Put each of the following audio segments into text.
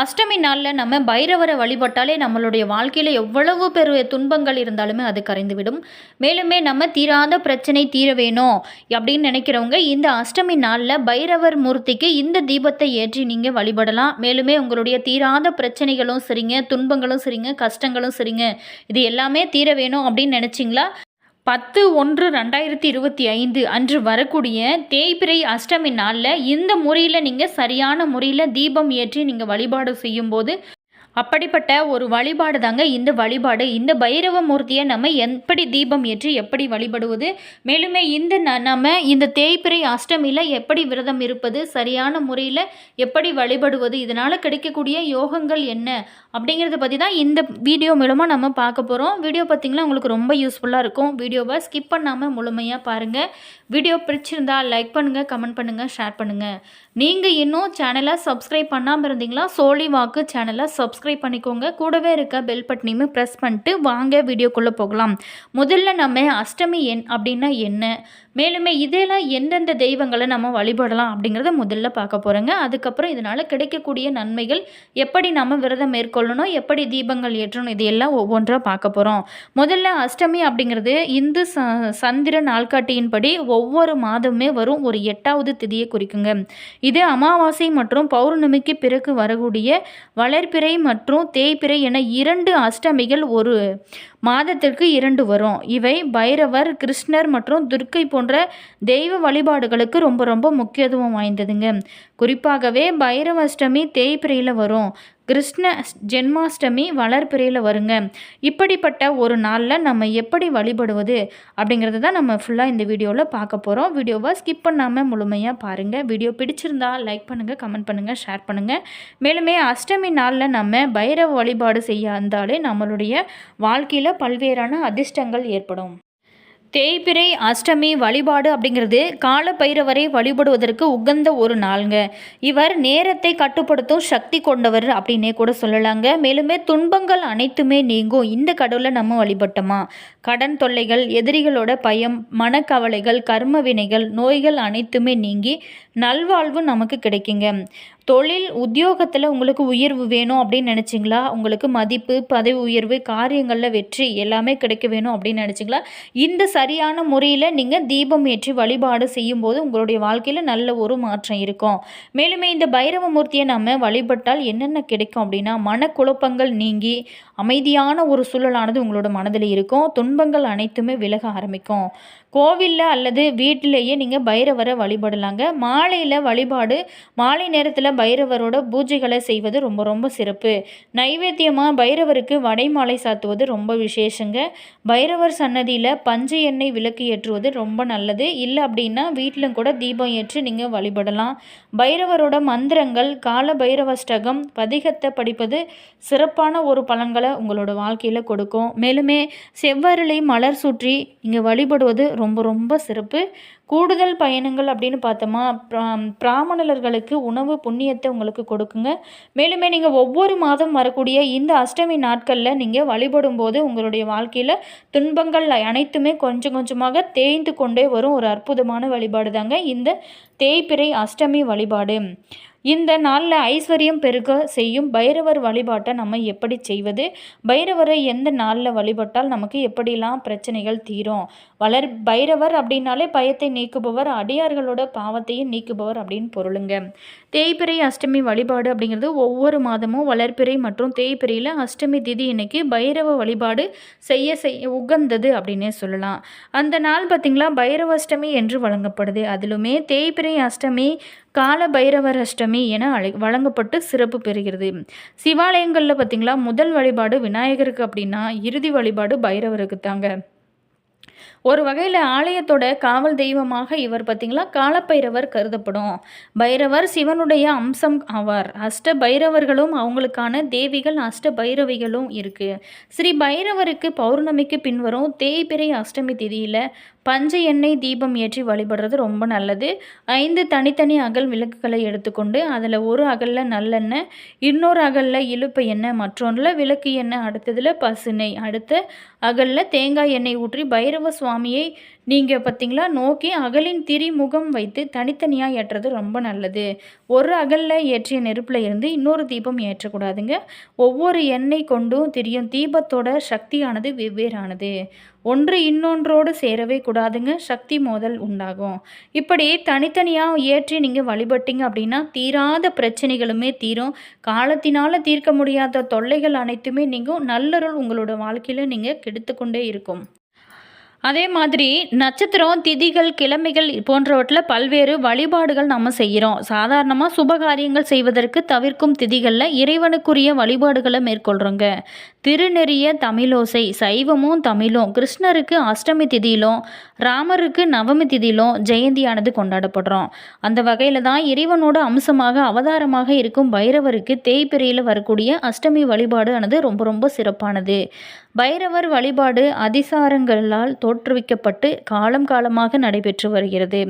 அஷ்டமி நாளில் நம்ம பைரவரை வழிபட்டாலே நம்மளுடைய வாழ்க்கையில் எவ்வளவு பெரிய துன்பங்கள் இருந்தாலுமே அது கரைந்துவிடும். மேலுமே நம்ம தீராத பிரச்சனை தீர வேணும் அப்படின்னு நினைக்கிறவங்க இந்த அஷ்டமி நாளில் பைரவர் மூர்த்திக்கு இந்த தீபத்தை ஏற்றி நீங்கள் வழிபடலாம். மேலுமே உங்களுடைய தீராத பிரச்சனைகளும் சரிங்க துன்பங்களும் சரிங்க கஷ்டங்களும் சரிங்க இது எல்லாமே தீர வேணும் அப்படின்னு நினச்சிங்களா? பத்து ஒன்று ரெண்டாயிரத்தி இருபத்தி ஐந்து அன்று வரக்கூடிய தேய்பிரை அஷ்டமி நாளில் இந்த முறையில் நீங்கள் சரியான முறையில் தீபம் ஏற்றி நீங்கள் வழிபாடு செய்யும்போது அப்படிப்பட்ட ஒரு வழிபாடு தாங்க இந்த வழிபாடு. இந்த பைரவ மூர்த்தியை நம்ம எப்படி தீபம் ஏற்றி எப்படி வழிபடுவது? மேலுமே இந்த ந- நம்ம இந்த தேய்பிரை அஷ்டமியில் எப்படி விரதம் இருப்பது? சரியான முறையில் எப்படி வழிபடுவது? இதனால் கிடைக்கக்கூடிய யோகங்கள் என்ன? அப்படிங்கிறத பற்றி தான் இந்த வீடியோ மூலமாக நம்ம பார்க்க போகிறோம் வீடியோ பார்த்திங்கன்னா உங்களுக்கு ரொம்ப யூஸ்ஃபுல்லாக இருக்கும். வீடியோவை ஸ்கிப் பண்ணாமல் முழுமையாக பாருங்கள் வீடியோ பிடிச்சிருந்தா லைக் பண்ணுங்கள் கமெண்ட் பண்ணுங்கள் ஷேர் பண்ணுங்கள் நீங்கள் இன்னும் சேனலை சப்ஸ்கிரைப் பண்ணாமல் இருந்தீங்களா சோழி வாக்கு சேனலை சப்ஸ்கிரைப் பண்ணிக்கோங்க. கூடவே இருக்க பெல் பட்டனையுமே ப்ரெஸ் பண்ணிட்டு வாங்க வீடியோக்குள்ளே போகலாம். முதல்ல நம்ம அஷ்டமி எண் அப்படின்னா என்ன? மேலுமே இதெல்லாம் எந்தெந்த தெய்வங்களை நம்ம வழிபடலாம் அப்படிங்கிறத முதல்ல பார்க்க போகிறோங்க அதுக்கப்புறம் இதனால் கிடைக்கக்கூடிய நன்மைகள் எப்படி நம்ம விரதம் மேற்கொள்ளணும் எப்படி தீபங்கள் ஏற்றணும் இதையெல்லாம் ஒவ்வொன்றாக பார்க்க போகிறோம் முதல்ல அஷ்டமி அப்படிங்கிறது இந்து ச சந்திர நாள்காட்டியின்படி ஒவ்வொரு மாதமே வரும் ஒரு எட்டாவது திதியை குறிக்குங்க. இது அமாவாசை மற்றும் பௌர்ணமிக்கு பிறகு வரக்கூடிய வளர்ப்பிறை மற்றும் தேய்பிறை என இரண்டு அஷ்டமிகள் ஒரு மாதத்திற்கு இரண்டு வரும். இவை பைரவர் கிருஷ்ணர் மற்றும் துர்க்கை போன்ற தெய்வ வழிபாடுகளுக்கு ரொம்ப ரொம்ப முக்கியத்துவம் வாய்ந்ததுங்க. குறிப்பாகவே பைரவ அஷ்டமி தேய்பிரையில் வரும். கிருஷ்ண ஜென்மாஷ்டமி வளர்பிறையில் வருங்க. இப்படிப்பட்ட ஒரு நாளில் நம்ம எப்படி வழிபடுவது அப்படிங்கிறது தான் நம்ம ஃபுல்லாக இந்த வீடியோவில் பார்க்க போகிறோம் வீடியோவை ஸ்கிப் பண்ணாமல் முழுமையாக பாருங்கள் வீடியோ பிடிச்சிருந்தா லைக் பண்ணுங்கள் கமெண்ட் பண்ணுங்கள் ஷேர் பண்ணுங்கள் மேலுமே அஷ்டமி நாளில் நம்ம பைரவ வழிபாடு செய்ய இருந்தாலே நம்மளுடைய வாழ்க்கையில் பல்வேறான அதிர்ஷ்டங்கள் ஏற்படும். தேய்பிரை அஷ்டமி வழிபாடு அப்படிங்கிறது கால பைரவரை வழிபடுவதற்கு உகந்த ஒரு நாளுங்க. இவர் நேரத்தை கட்டுப்படுத்தும் சக்தி கொண்டவர் அப்படின்னே கூட சொல்லலாங்க. மேலுமே துன்பங்கள் அனைத்துமே நீங்கும். இந்த கடவுளை நம்ம வழிபட்டோமா? கடன் தொல்லைகள் எதிரிகளோட பயம் மனக்கவலைகள் கர்ம வினைகள் நோய்கள் அனைத்துமே நீங்கி நல்வாழ்வு நமக்கு கிடைக்குங்க. தொழில் உத்தியோகத்தில் உங்களுக்கு உயர்வு வேணும் அப்படின்னு நினச்சிங்களா? உங்களுக்கு மதிப்பு பதவி உயர்வு காரியங்களில் வெற்றி எல்லாமே கிடைக்க வேணும் அப்படின்னு நினச்சிங்களா? இந்த சரியான முறையில் நீங்கள் தீபம் ஏற்றி வழிபாடு செய்யும்போது உங்களுடைய வாழ்க்கையில் நல்ல ஒரு மாற்றம் இருக்கும். மேலுமே இந்த பைரவ மூர்த்தியை நம்ம வழிபட்டால் என்னென்ன கிடைக்கும் அப்படின்னா மனக்குழப்பங்கள் நீங்கி அமைதியான ஒரு சூழலானது உங்களோட மனதில் இருக்கும். துன்பங்கள் அனைத்துமே விலக ஆரம்பிக்கும். கோவிலில் அல்லது வீட்டிலேயே நீங்கள் பைரவரை வழிபடலாங்க. மாலையில் வழிபாடு மாலை நேரத்தில் பைரவரோட பூஜைகளை செய்வது ரொம்ப ரொம்ப சிறப்பு. நைவேத்தியமாக பைரவருக்கு வடை மாலை சாத்துவது ரொம்ப விசேஷங்க. பைரவர் சன்னதியில் பஞ்சு எண்ணெய் விளக்கு ஏற்றுவது ரொம்ப நல்லது. இல்லை அப்படின்னா வீட்டிலும் கூட தீபம் ஏற்றி நீங்கள் வழிபடலாம். பைரவரோட மந்திரங்கள் கால பைரவஷ்டகம் பதிகத்தை படிப்பது சிறப்பான ஒரு பலன்களை உங்களோட வாழ்க்கையில் கொடுக்கும். மேலுமே செவ்வரளை மலர் சுற்றி இங்கே வழிபடுவது ரொம்ப ரொம்ப சிறப்பு. கூடுதல் பயணங்கள் அப்படின்னு பார்த்தோமா பிராமணர்களுக்கு உணவு புண்ணியத்தை உங்களுக்கு கொடுக்குங்க. மேலுமே நீங்கள் ஒவ்வொரு மாதம் வரக்கூடிய இந்த அஷ்டமி நாட்களில் நீங்கள் வழிபடும் போது உங்களுடைய வாழ்க்கையில் துன்பங்கள் அனைத்துமே கொஞ்சம் கொஞ்சமாக தேய்ந்து கொண்டே வரும். ஒரு அற்புதமான வழிபாடு தாங்க இந்த தேய்பிறை அஷ்டமி வழிபாடு. இந்த நாளில் ஐஸ்வர்யம் பெருக செய்யும் பைரவர் வழிபாட்டை நம்ம எப்படி செய்வது? பைரவரை எந்த நாளில் வழிபட்டால் நமக்கு எப்படிலாம் பிரச்சனைகள் தீரும்? வளர் பைரவர் அப்படின்னாலே பயத்தை நீக்குபவர் அடியார்களோட பாவத்தையும் நீக்குபவர் அப்படின்னு பொருளுங்க. தேய்பிறை அஷ்டமி வழிபாடு அப்படிங்கிறது ஒவ்வொரு மாதமும் வளர்ப்பிறை மற்றும் தேய்பிறையில் அஷ்டமி திதி இன்னைக்கு பைரவ வழிபாடு செய்ய செய்ய உகந்தது அப்படின்னே சொல்லலாம். அந்த நாள் பார்த்திங்களா பைரவ அஷ்டமி என்று வழங்கப்படுது. அதிலுமே தேய்பிறை அஷ்டமி கால பைரவர் அஷ்டமி என அழை வழங்கப்பட்டு சிறப்பு பெறுகிறது. சிவாலயங்களில் பார்த்திங்களா முதல் வழிபாடு விநாயகருக்கு அப்படின்னா இறுதி வழிபாடு பைரவருக்கு தாங்க ஒரு வகையில் ஆலயத்தோட காவல் தெய்வமாக இவர் பார்த்திங்களா? காலப்பைரவர் கருதப்படும். பைரவர் சிவனுடைய அம்சம் ஆவார். அஷ்ட பைரவர்களும் அவங்களுக்கான தேவிகள் அஷ்ட பைரவிகளும் இருக்குது ஸ்ரீ பைரவருக்கு பௌர்ணமிக்கு பின்வரும் தேய்பிரை அஷ்டமி திதியில் பஞ்ச எண்ணெய் தீபம் ஏற்றி வழிபடுறது ரொம்ப நல்லது. ஐந்து தனித்தனி அகல் விளக்குகளை எடுத்துக்கொண்டு அதில் ஒரு அகலில் நல்லெண்ணெய் இன்னொரு அகலில் இழுப்பு எண்ணெய் மற்றொன்றில் விளக்கு எண்ணெய் அடுத்ததில் பசுனை அடுத்த அகலில் தேங்காய் எண்ணெய் ஊற்றி பைரவ சுவாமியை நீங்கள் பார்த்தீங்களா நோக்கி அகலின் திரி முகம் வைத்து தனித்தனியாக ஏற்றுறது ரொம்ப நல்லது. ஒரு அகலில் ஏற்றிய நெருப்பில் இருந்து இன்னொரு தீபம் ஏற்றக்கூடாதுங்க. ஒவ்வொரு எண்ணெய் கொண்டும் திரியும் தீபத்தோட சக்தியானது வெவ்வேறானது. ஒன்று இன்னொன்றோடு சேரவே கூடாதுங்க சக்தி மோதல் உண்டாகும். இப்படி தனித்தனியாக ஏற்றி நீங்கள் வழிபட்டீங்க அப்படின்னா தீராத பிரச்சனைகளுமே தீரும். காலத்தினால் தீர்க்க முடியாத தொல்லைகள் அனைத்துமே நீங்கள் நல்லருள் உங்களோட வாழ்க்கையில் நீங்கள் கெடுத்து இருக்கும். அதே மாதிரி நட்சத்திரம் திதிகள் கிழமைகள் போன்றவற்றில் பல்வேறு வழிபாடுகள் நம்ம செய்கிறோம். சாதாரணமாக சுபகாரியங்கள் செய்வதற்கு தவிர்க்கும் திதிகளில் இறைவனுக்குரிய வழிபாடுகளை மேற்கொள்கிறோங்க திருநெறிய தமிழோசை சைவமும் தமிழும் கிருஷ்ணருக்கு அஷ்டமி திதியிலும் ராமருக்கு நவமி திதியிலும் ஜெயந்தியானது கொண்டாடப்படுறோம். அந்த வகையில் தான் இறைவனோட அம்சமாக அவதாரமாக இருக்கும் பைரவருக்கு தேய்பிரையில் வரக்கூடிய அஷ்டமி வழிபாடு ஆனது ரொம்ப ரொம்ப சிறப்பானது. பைரவர் வழிபாடு அதிசாரங்களால் தோற்றுவிக்கப்பட்டு காலம் காலமாக நடைபெற்று வருகிறது.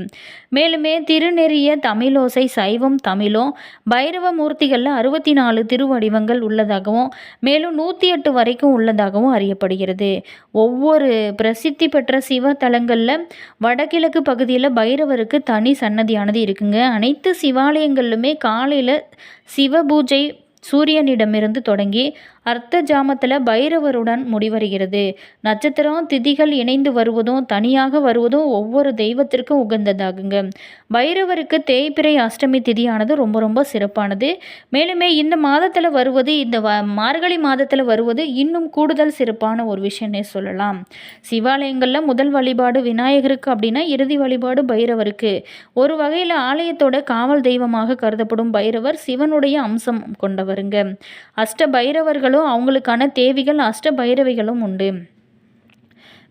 மேலுமே திருநெறிய தமிழோசை சைவம் தமிழும் பைரவ மூர்த்திகளில் அறுபத்தி நாலு திருவடிவங்கள் உள்ளதாகவும் மேலும் நூற்றி எட்டு வரைக்கும் உள்ளதாகவும் அறியப்படுகிறது. ஒவ்வொரு பிரசித்தி பெற்ற சிவ தலங்களில் வடகிழக்கு பகுதியில் பைரவருக்கு தனி சன்னதியானது இருக்குங்க. அனைத்து சிவாலயங்களிலுமே காலையில் சிவ பூஜை சூரியனிடமிருந்து தொடங்கி அர்த்த ஜாமத்தில் பைரவருடன் முடிவருகிறது. நட்சத்திரம் திதிகள் இணைந்து வருவதும் தனியாக வருவதும் ஒவ்வொரு தெய்வத்திற்கும் உகந்ததாகுங்க. பைரவருக்கு தேய்பிரை அஷ்டமி திதியானது ரொம்ப ரொம்ப சிறப்பானது. மேலுமே இந்த மாதத்தில் வருவது இந்த மார்கழி மாதத்தில் வருவது இன்னும் கூடுதல் சிறப்பான ஒரு விஷயம்னே சொல்லலாம். சிவாலயங்களில் முதல் வழிபாடு விநாயகருக்கு அப்படின்னா இறுதி வழிபாடு பைரவருக்கு. ஒரு வகையில் ஆலயத்தோட காவல் தெய்வமாக கருதப்படும் பைரவர் சிவனுடைய அம்சம் கொண்டவருங்க. அஷ்ட பைரவர்கள் பைரவர்களும் அவங்களுக்கான தேவிகள் அஷ்ட பைரவிகளும் உண்டு.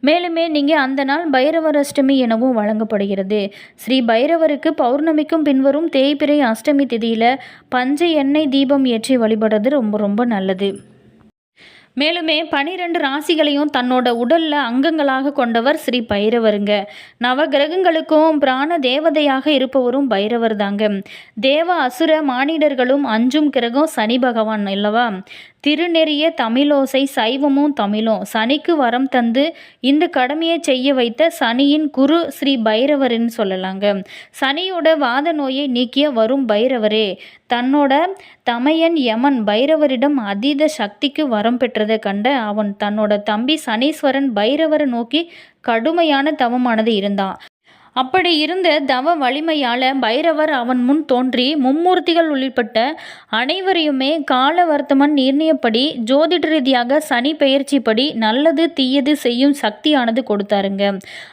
மேலுமே நீங்கள் அந்த நாள் பைரவர் அஷ்டமி எனவும் வழங்கப்படுகிறது. ஸ்ரீ பைரவருக்கு பௌர்ணமிக்கும் பின்வரும் தேய்பிரை அஷ்டமி திதியில் பஞ்ச எண்ணெய் தீபம் ஏற்றி வழிபடுறது ரொம்ப ரொம்ப நல்லது. மேலுமே பனிரெண்டு ராசிகளையும் தன்னோட உடலில் அங்கங்களாக கொண்டவர் ஸ்ரீ பைரவருங்க. நவ கிரகங்களுக்கும் பிராண தேவதையாக இருப்பவரும் பைரவர் தாங்க தேவ அசுர மானிடர்களும் அஞ்சும் கிரகம் சனி பகவான் அல்லவா? திருநெறிய தமிழோசை சைவமும் தமிழும் சனிக்கு வரம் தந்து இந்த கடமையை செய்ய வைத்த சனியின் குரு ஸ்ரீ பைரவர்னு சொல்லலாங்க. சனியோட வாத நோயை நீக்கிய வரும் பைரவரே தன்னோட தமையன் யமன் பைரவரிடம் அதீத சக்திக்கு வரம் பெற்றதை கண்ட அவன் தன்னோட தம்பி சனீஸ்வரன் பைரவரை நோக்கி கடுமையான தவமானது இருந்தான். அப்படி இருந்த தவ வலிமையால் பைரவர் அவன் முன் தோன்றி மும்மூர்த்திகள் உள்ளிட்ட அனைவரையுமே கால வர்த்தமன் நிர்ணயப்படி ஜோதிட ரீதியாக சனி பெயர்ச்சிப்படி நல்லது தீயது செய்யும் சக்தியானது கொடுத்தாருங்க.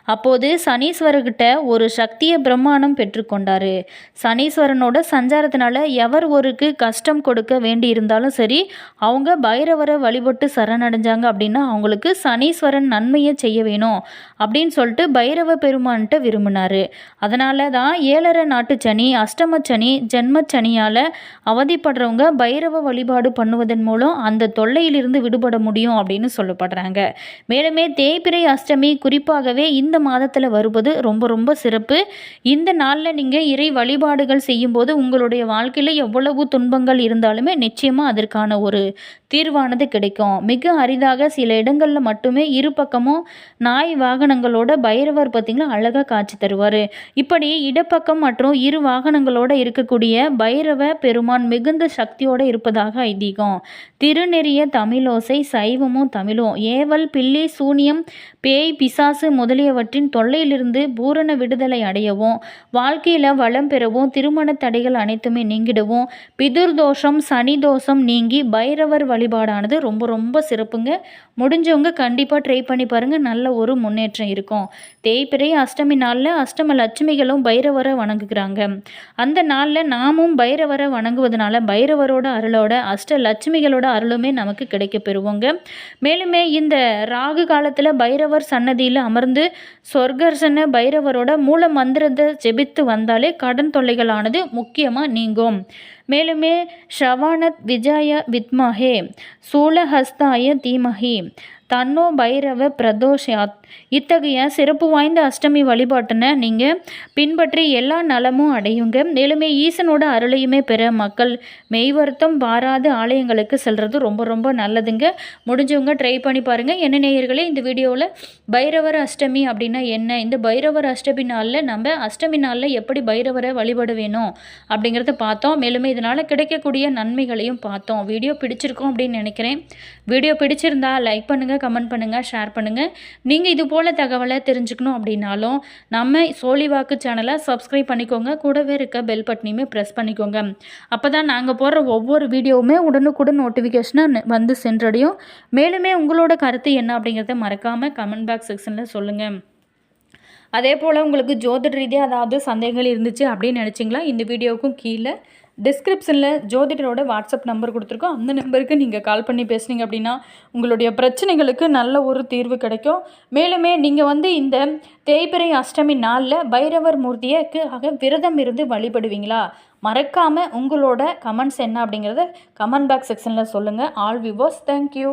அப்போது சனீஸ்வரர்கிட்ட ஒரு சக்தியை பிரம்மாணம் பெற்றுக்கொண்டாரு. சனீஸ்வரனோட சஞ்சாரத்தினால எவர் ஒருக்கு கஷ்டம் கொடுக்க வேண்டி இருந்தாலும் சரி அவங்க பைரவரை வழிபட்டு சரணடைஞ்சாங்க அப்படின்னா அவங்களுக்கு சனீஸ்வரன் நன்மையை செய்ய வேணும் அப்படின்னு சொல்லிட்டு பைரவ பெருமான்கிட்ட விரும்பினார். விரும்பினார் அதனால தான் ஏழரை நாட்டு சனி அஷ்டம சனி ஜென்ம சனியால் அவதிப்படுறவங்க பைரவ வழிபாடு பண்ணுவதன் மூலம் அந்த தொல்லையிலிருந்து விடுபட முடியும் அப்படின்னு சொல்லப்படுறாங்க. மேலுமே தேய்பிரை அஷ்டமி குறிப்பாகவே இந்த மாதத்தில் வருவது ரொம்ப ரொம்ப சிறப்பு. இந்த நாளில் நீங்கள் இறை வழிபாடுகள் செய்யும்போது உங்களுடைய வாழ்க்கையில் எவ்வளவு துன்பங்கள் இருந்தாலுமே நிச்சயமாக அதற்கான ஒரு தீர்வானது கிடைக்கும். மிக அரிதாக சில இடங்களில் மட்டுமே இரு பக்கமும் நாய் வாகனங்களோட பைரவர் பார்த்திங்கன்னா அழகாக காட்சி தருவார். இப்படி இடப்பக்கம் மற்றும் இரு வாகனங்களோடு இருக்கக்கூடிய பைரவ பெருமான் மிகுந்த சக்தியோடு இருப்பதாக ஐதீகம். திருநெறிய தமிழோசை சைவமும் தமிழும். ஏவல் பில்லி சூனியம் பேய் பிசாசு முதலியவற்றின் தொல்லையிலிருந்து பூரண விடுதலை அடையவும் வாழ்க்கையில் வளம் பெறவும் திருமண தடைகள் அனைத்துமே நீங்கிடவும் பிதுர் தோஷம் சனி தோஷம் நீங்கி பைரவர் வழிபாடானது ரொம்ப ரொம்ப சிறப்புங்க. முடிஞ்சவங்க கண்டிப்பாக ட்ரை பண்ணி பாருங்கள் நல்ல ஒரு முன்னேற்றம் இருக்கும். தேய்பிரை அஷ்டமி நாளில் அஷ்டம லட்சுமிகளும் பைரவரை வணங்குகிறாங்க. அந்த நாளில் நாமும் பைரவரை வணங்குவதனால பைரவரோட அருளோட அஷ்ட லட்சுமிகளோட அருளுமே நமக்கு கிடைக்க பெறுவோங்க. மேலுமே இந்த ராகு காலத்தில் பைரவர் சன்னதியில் அமர்ந்து சொர்க்கர்சன பைரவரோட மூல மந்திரத்தை ஜெபித்து வந்தாலே கடன் தொல்லைகளானது முக்கியமாக நீங்கும். மேலுமே ஷவானத் விஜய வித்மஹே சூலஹஸ்தாய தீமஹி தன்னோ பைரவ பிரதோஷாத் இத்தகைய சிறப்பு வாய்ந்த அஷ்டமி வழிபாட்டினை நீங்கள் பின்பற்றி எல்லா நலமும் அடையுங்க. மேலுமே ஈசனோட அருளையுமே பெற மக்கள் மெய்வருத்தம் பாராத ஆலயங்களுக்கு செல்கிறது ரொம்ப ரொம்ப நல்லதுங்க. முடிஞ்சவங்க ட்ரை பண்ணி பாருங்கள் என்ன நேயர்களே இந்த வீடியோவில் பைரவர் அஷ்டமி அப்படின்னா என்ன? இந்த பைரவர் அஷ்டமி நாளில் நம்ம அஷ்டமி நாளில் எப்படி பைரவரை வழிபட வேணும் அப்படிங்கிறத பார்த்தோம். மேலுமே இதனால் கிடைக்கக்கூடிய நன்மைகளையும் பார்த்தோம். வீடியோ பிடிச்சிருக்கோம் அப்படின்னு நினைக்கிறேன். வீடியோ பிடிச்சிருந்தா லைக் பண்ணுங்கள் கமெண்ட் பண்ணுங்கள் ஷேர் பண்ணுங்கள் நீங்கள் இது போல் தகவலை தெரிஞ்சுக்கணும் அப்படின்னாலும் நம்ம சோழிவாக்கு சேனலை சப்ஸ்கிரைப் பண்ணிக்கோங்க. கூடவே இருக்க பெல் பட்டனையுமே ப்ரெஸ் பண்ணிக்கோங்க. அப்போ தான் நாங்கள் போடுற ஒவ்வொரு வீடியோவுமே உடனுக்குடன் நோட்டிஃபிகேஷனாக வந்து சென்றடையும். மேலுமே உங்களோட கருத்து என்ன அப்படிங்கிறத மறக்காமல் கமெண்ட் பாக்ஸ் செக்ஷனில் சொல்லுங்கள் அதே போல் உங்களுக்கு ஜோதிட ரீதியாக அதாவது சந்தேகங்கள் இருந்துச்சு அப்படின்னு நினச்சிங்களா? இந்த வீடியோவுக்கும் கீழே டிஸ்கிரிப்ஷனில் ஜோதிடரோட வாட்ஸ்அப் நம்பர் கொடுத்துருக்கோம். அந்த நம்பருக்கு நீங்கள் கால் பண்ணி பேசுனீங்க அப்படின்னா உங்களுடைய பிரச்சனைகளுக்கு நல்ல ஒரு தீர்வு கிடைக்கும். மேலுமே நீங்கள் வந்து இந்த தேய்பிறை அஷ்டமி நாளில் பைரவர் மூர்த்தியக்காக விரதம் இருந்து வழிபடுவீங்களா? மறக்காமல் உங்களோட கமெண்ட்ஸ் என்ன அப்படிங்கிறத கமெண்ட் பாக்ஸ் செக்ஷனில் சொல்லுங்கள் ஆல் வியூவர்ஸ் தேங்க்யூ